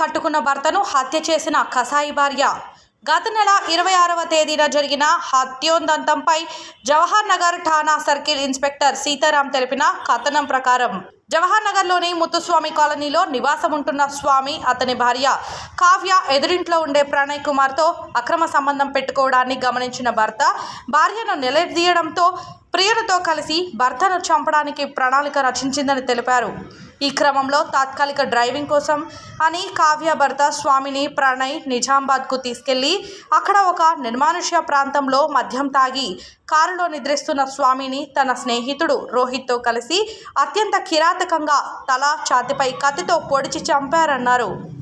కట్టుకున్న భర్తను హత్య చేసిన కసాయి భార్య. గత నెల ఇరవై ఆరవ తేదీన జరిగిన హత్యోదంతంపై జవహర్ నగర్ ఠాణా సర్కిల్ ఇన్స్పెక్టర్ సీతారాం తెలిపిన కథనం ప్రకారం జవహర్ నగర్లోని ముత్తుస్వామి కాలనీలో నివాసం ఉంటున్న స్వామి అతని భార్య కావ్య ఎదురింట్లో ఉండే ప్రణయ్ కుమార్తో అక్రమ సంబంధం పెట్టుకోవడాన్ని గమనించిన భర్త భార్యను నిలదీయడంతో ప్రియులతో కలిసి భర్తను చంపడానికి ప్రణాళిక రచించిందని తెలిపారు. ఈ క్రమంలో తాత్కాలిక డ్రైవింగ్ కోసం అని కావ్య భర్త స్వామిని ప్రణయ్ నిజామాబాద్కు తీసుకెళ్ళి అక్కడ ఒక నిర్మానుష్య ప్రాంతంలో మద్యం తాగి కారులో నిద్రిస్తున్న స్వామిని తన స్నేహితుడు రోహిత్తో కలిసి అత్యంత కిరాతకంగా తల ఛాతిపై కత్తితో పొడిచి చంపారన్నారు.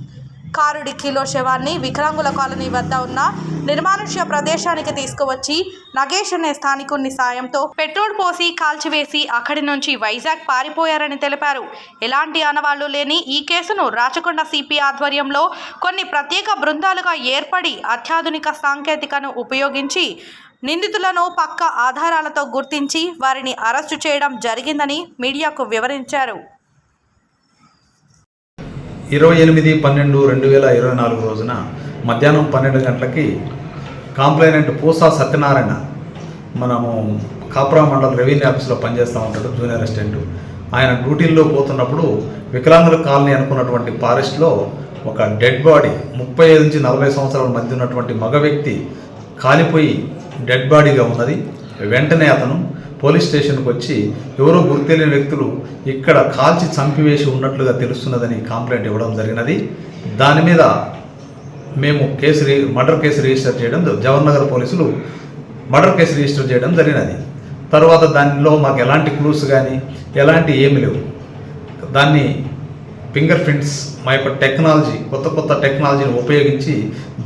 కారు డిక్కీలో శవాన్ని వికలాంగుల కాలనీ వద్ద ఉన్న నిర్మానుష్య ప్రదేశానికి తీసుకువచ్చి నగేష్ అనే స్థానికుని సాయంతో పెట్రోల్ పోసి కాల్చివేసి అక్కడి నుంచి వైజాగ్ పారిపోయారని తెలిపారు. ఎలాంటి ఆనవాళ్ళు లేని ఈ కేసును రాచకొండ సిపి ఆధ్వర్యంలో కొన్ని ప్రత్యేక బృందాలుగా ఏర్పడి అత్యాధునిక సాంకేతికను ఉపయోగించి నిందితులను పక్క ఆధారాలతో గుర్తించి వారిని అరెస్టు చేయడం జరిగిందని మీడియాకు వివరించారు. ఇరవై ఎనిమిది పన్నెండు రెండు వేల ఇరవై నాలుగు రోజున మధ్యాహ్నం పన్నెండు గంటలకి కాంప్లైనెంట్ పూసా సత్యనారాయణ మనము కాపురా మండల రెవెన్యూ ఆఫీస్లో పనిచేస్తూ ఉంటాడు జూనియర్ అసిస్టెంట్. ఆయన డ్యూటీల్లో పోతున్నప్పుడు వికలాంగుల కాలనీ అనుకున్నటువంటి ఫారెస్ట్లో ఒక డెడ్ బాడీ ముప్పై ఐదు నుంచి నలభై సంవత్సరాల మధ్య ఉన్నటువంటి మగ వ్యక్తి కాలిపోయి డెడ్ బాడీగా ఉన్నది. వెంటనే అతను పోలీస్ స్టేషన్కి వచ్చి ఎవరో గుర్తులేని వ్యక్తులు ఇక్కడ కాల్చి చంపివేసి ఉన్నట్లుగా తెలుస్తున్నదని కంప్లైంట్ ఇవ్వడం జరిగినది. దాని మీద మేము కేసు రి- మర్డర్ కేసు రిజిస్టర్ చేయడం జవహర్నగర్ పోలీసులు మర్డర్ కేసు రిజిస్టర్ చేయడం జరిగినది. తర్వాత దానిలో మాకు ఎలాంటి క్లూస్ కానీ ఎలాంటి ఏమి లేవు. దాన్ని ఫింగర్ ప్రింట్స్ మా యొక్క టెక్నాలజీ కొత్త కొత్త టెక్నాలజీని ఉపయోగించి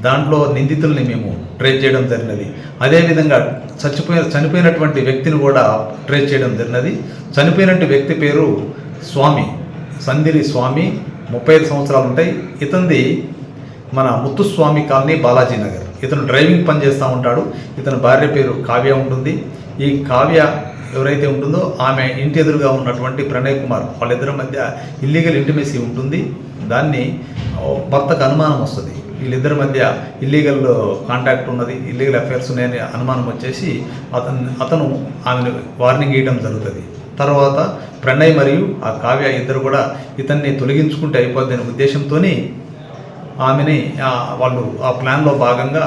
దాంట్లో నిందితుల్ని మేము ట్రేస్ చేయడం జరిగినది. అదేవిధంగా చచ్చిపోయిన చనిపోయినటువంటి వ్యక్తిని కూడా ట్రేస్ చేయడం జరిగినది. చనిపోయినటువంటి వ్యక్తి పేరు స్వామి సందిరి స్వామి ముప్పై ఐదు సంవత్సరాలు ఉంటాయి. ఇతనిది మన ముత్తుస్వామి కాలనీ బాలాజీ నగర్. ఇతను డ్రైవింగ్ పని చేస్తూ ఉంటాడు. ఇతని భార్య పేరు కావ్య ఉంటుంది. ఈ కావ్య ఎవరైతే ఉంటుందో ఆమె ఇంటి ఎదురుగా ఉన్నటువంటి ప్రణయ్ కుమార్ వాళ్ళిద్దరి మధ్య ఇల్లీగల్ ఇంటిమేసీ ఉంటుంది. దాన్ని భర్తకు అనుమానం వస్తుంది. వీళ్ళిద్దరి మధ్య ఇల్లీగల్ కాంటాక్ట్ ఉన్నది ఇల్లీగల్ అఫైర్స్ ఉన్నాయని అనుమానం వచ్చేసి అతను అతను ఆమెను వార్నింగ్ ఇవ్వడం జరుగుతుంది. తర్వాత ప్రణయ్ మరియు ఆ కావ్య ఇద్దరు కూడా ఇతన్ని తొలగించుకుంటే అయిపోద్ది అనే ఉద్దేశంతో ఆమెని వాళ్ళు ఆ ప్లాన్లో భాగంగా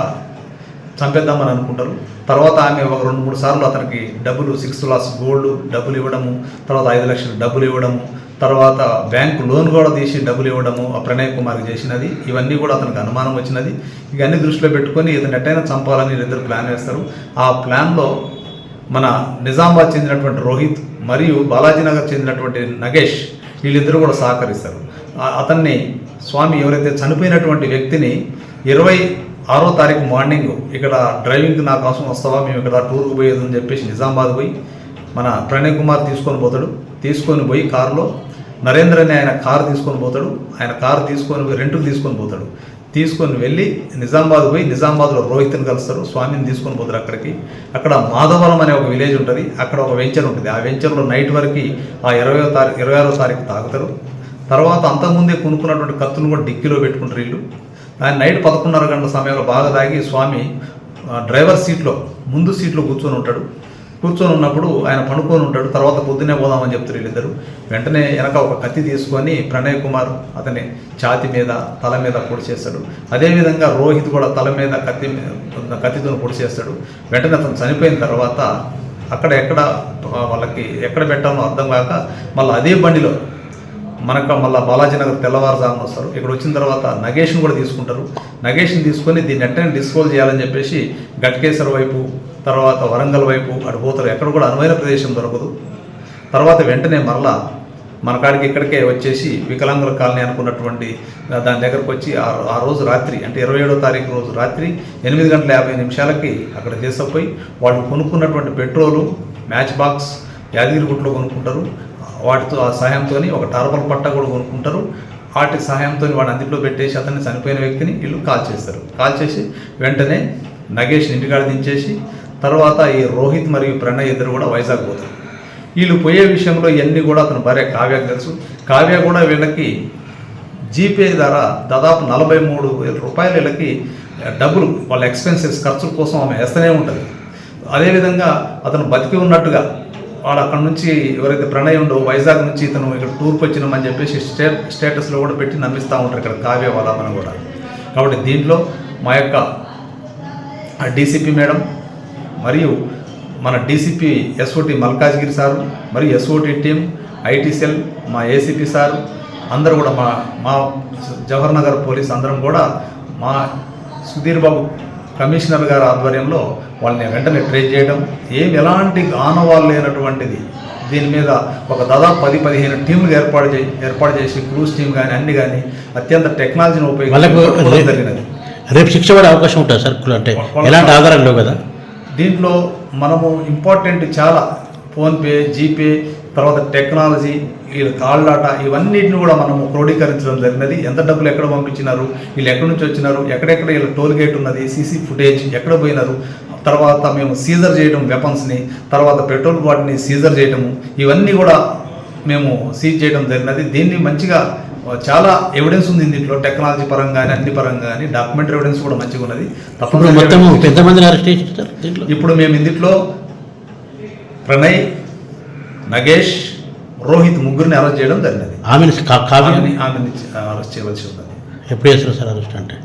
చంపేద్దామని అనుకుంటారు. తర్వాత ఆమె ఒక రెండు మూడు సార్లు అతనికి డబ్బులు సిక్స్ లాస్ గోల్డ్ డబ్బులు ఇవ్వడము తర్వాత ఐదు లక్షలు డబ్బులు ఇవ్వడము తర్వాత బ్యాంకు లోన్ కూడా తీసి డబ్బులు ఇవ్వడము ఆ ప్రణయ్ కుమార్కి చేసినది. ఇవన్నీ కూడా అతనికి అనుమానం వచ్చినది. ఇవన్నీ దృష్టిలో పెట్టుకొని ఇతను ఎట్టయినా చంపాలని వీళ్ళిద్దరు ప్లాన్ వేస్తారు. ఆ ప్లాన్లో మన నిజామాబాద్ చెందినటువంటి రోహిత్ మరియు బాలాజీనగర్ చెందినటువంటి నగేష్ వీళ్ళిద్దరూ కూడా సహకరిస్తారు. అతన్ని స్వామి ఎవరైతే చనిపోయినటువంటి వ్యక్తిని ఇరవై ఆరో తారీఖు మార్నింగ్ ఇక్కడ డ్రైవింగ్కి నా కోసం వస్తావా? మేము ఇక్కడ టూర్కి పోయేది అని చెప్పేసి నిజామాబాద్ పోయి మన ప్రణయ్ కుమార్ తీసుకొని పోతాడు. తీసుకొని పోయి కారులో నరేంద్ర అనే ఆయన కారు తీసుకొని పోతాడు. ఆయన కారు తీసుకొని పోయి రెంట్కి తీసుకొని పోతాడు. తీసుకొని వెళ్ళి నిజామాబాద్ పోయి నిజామాబాద్లో రోహిత్ని కలుస్తారు. స్వామిని తీసుకొని పోతారు అక్కడికి. అక్కడ మాధవరం అనే ఒక విలేజ్ ఉంటుంది. అక్కడ ఒక వెంచర్ ఉంటుంది. ఆ వెంచర్లో నైట్ వరకు ఆ ఇరవై తారీఖు ఇరవై ఆరో తారీఖు తాగుతారు. తర్వాత అంతకుముందే కొనుక్కున్నటువంటి కత్తులు కూడా డిక్కీలో పెట్టుకుంటారు వీళ్ళు. ఆయన నైట్ పదకొండున్నర గంటల సమయంలో బాగా తాగి స్వామి డ్రైవర్ సీట్లో ముందు సీట్లో కూర్చొని ఉంటాడు. కూర్చొని ఉన్నప్పుడు ఆయన పడుకొని ఉంటాడు. తర్వాత పొద్దునే పోదామని చెప్తారు వీళ్ళిద్దరు. వెంటనే వెనక ఒక కత్తి తీసుకొని ప్రణయ్ కుమార్ అతని ఛాతి మీద తల మీద పొడి చేస్తాడు. అదేవిధంగా రోహిత్ కూడా తల మీద కత్తి కత్తితో పొడి చేస్తాడు. వెంటనే అతను చనిపోయిన తర్వాత అక్కడ ఎక్కడ వాళ్ళకి ఎక్కడ పెట్టాలో అర్థం కాక మళ్ళీ అదే బండిలో మనకు మళ్ళీ బాలాజీనగర్ తెల్లవారుజామున వస్తారు. ఇక్కడ వచ్చిన తర్వాత నగేష్ని కూడా తీసుకుంటారు. నగేష్ని తీసుకొని దీన్ని ఎట్టని డిస్పోజ్ చేయాలని చెప్పేసి గట్కేశ్వర వైపు తర్వాత వరంగల్ వైపు అటు పోతారు. ఎక్కడ కూడా అనువైన ప్రదేశం దొరకదు. తర్వాత వెంటనే మరలా మన కాడికి ఇక్కడికే వచ్చేసి వికలాంగుల కాలనీ అనుకున్నటువంటి దాని దగ్గరకు వచ్చి ఆ ఆ రోజు రాత్రి అంటే ఇరవై ఏడో తారీఖు రోజు రాత్రి ఎనిమిది గంటల యాభై నిమిషాలకి అక్కడ తీసుకుపోయి వాళ్ళు కొనుక్కున్నటువంటి పెట్రోలు మ్యాచ్ బాక్స్ యాదగిరిగుట్లో కొనుక్కుంటారు. వాటితో ఆ సహాయంతో ఒక టార్బల్ పట్ట కూడా కొనుక్కుంటారు. వాటి సహాయంతో వాడిని అందులో పెట్టేసి అతన్ని చనిపోయిన వ్యక్తిని వీళ్ళు కాల్ చేస్తారు. కాల్ చేసి వెంటనే నగేష్ ఇంటికాడ దించేసి తర్వాత ఈ రోహిత్ మరియు ప్రణయ్ ఇద్దరు కూడా వైజాగ్ పోతారు. వీళ్ళు పోయే విషయంలో ఇవన్నీ కూడా అతని భార్య కావ్యకు తెలుసు. కావ్య కూడా వీళ్ళకి జీపే ద్వారా దాదాపు నలభై మూడు వేల రూపాయల వీళ్ళకి డబ్బులు వాళ్ళ ఎక్స్పెన్సెస్ ఖర్చుల కోసం ఆమె వేస్తూనే ఉంటుంది. అదేవిధంగా అతను బతికి ఉన్నట్టుగా వాడు అక్కడ నుంచి ఎవరైతే ప్రణయ్ ఉండో వైజాగ్ నుంచి ఇతను ఇక్కడ టూర్కి వచ్చినామని చెప్పేసి స్టే స్టేటస్లో కూడా పెట్టి నమ్మిస్తూ ఉంటారు ఇక్కడ కావ్య వాళ్ళ కూడా. కాబట్టి దీంట్లో మా యొక్క డీసీపీ మేడం మరియు మన డీసీపీ ఎస్ఓటి మల్కాజ్గిరి సారు మరియు ఎస్ఓటి టీం ఐటీ సెల్ మా ఏసీపీ సార్ అందరూ కూడా మా మా జవహర్ నగర్ పోలీస్ అందరం కూడా మా సుధీర్ బాబు కమిషనర్ గారి ఆధ్వర్యంలో వాళ్ళని వెంటనే ట్రేస్ చేయడం ఏం ఎలాంటి ఆనవాళ్ళు లేనటువంటిది. దీని మీద ఒక దాదాపు పది పదిహేను టీంలు ఏర్పాటు చేసి ఏర్పాటు చేసి క్రూజ్ టీం కానీ అన్ని కానీ అత్యంత టెక్నాలజీని ఉపయోగించి జరిగినది. రేపు శిక్ష పడే అవకాశం ఉంటుంది సార్ అంటే ఎలాంటి ఆధారాలు లేవు కదా? దీంట్లో మనము ఇంపార్టెంట్ చాలా ఫోన్పే జీపే తర్వాత టెక్నాలజీ వీళ్ళ కాళ్ళాట ఇవన్నిటిని కూడా మనము క్రోడీకరించడం జరిగినది. ఎంత డబ్బులు ఎక్కడ పంపించినారు? వీళ్ళు ఎక్కడి నుంచి వచ్చినారు? ఎక్కడెక్కడ వీళ్ళ టోల్ గేట్ ఉన్నది? సీసీ ఫుటేజ్ ఎక్కడ పోయినారు? తర్వాత మేము సీజర్ చేయడం వెపన్స్ని తర్వాత పెట్రోల్ బాటిని సీజర్ చేయడము ఇవన్నీ కూడా మేము సీజ్ చేయడం జరిగినది. దీన్ని మంచిగా చాలా ఎవిడెన్స్ ఉంది దీంట్లో. టెక్నాలజీ పరంగా కానీ అన్ని పరంగా కానీ డాక్యుమెంటరీ ఎవిడెన్స్ కూడా మంచిగా ఉన్నది. ఇప్పుడు మేము ఇందులో ప్రణయ్ నగేష్ రోహిత్ ముగ్గురిని అరెస్ట్ చేయడం జరిగినది ఆమెను ఆమెని ఆమెని అరెస్ట్ చేయవలసి ఉన్నది. ఎప్పుడు చేస్తారు సార్ అరెస్ట్ అంటే?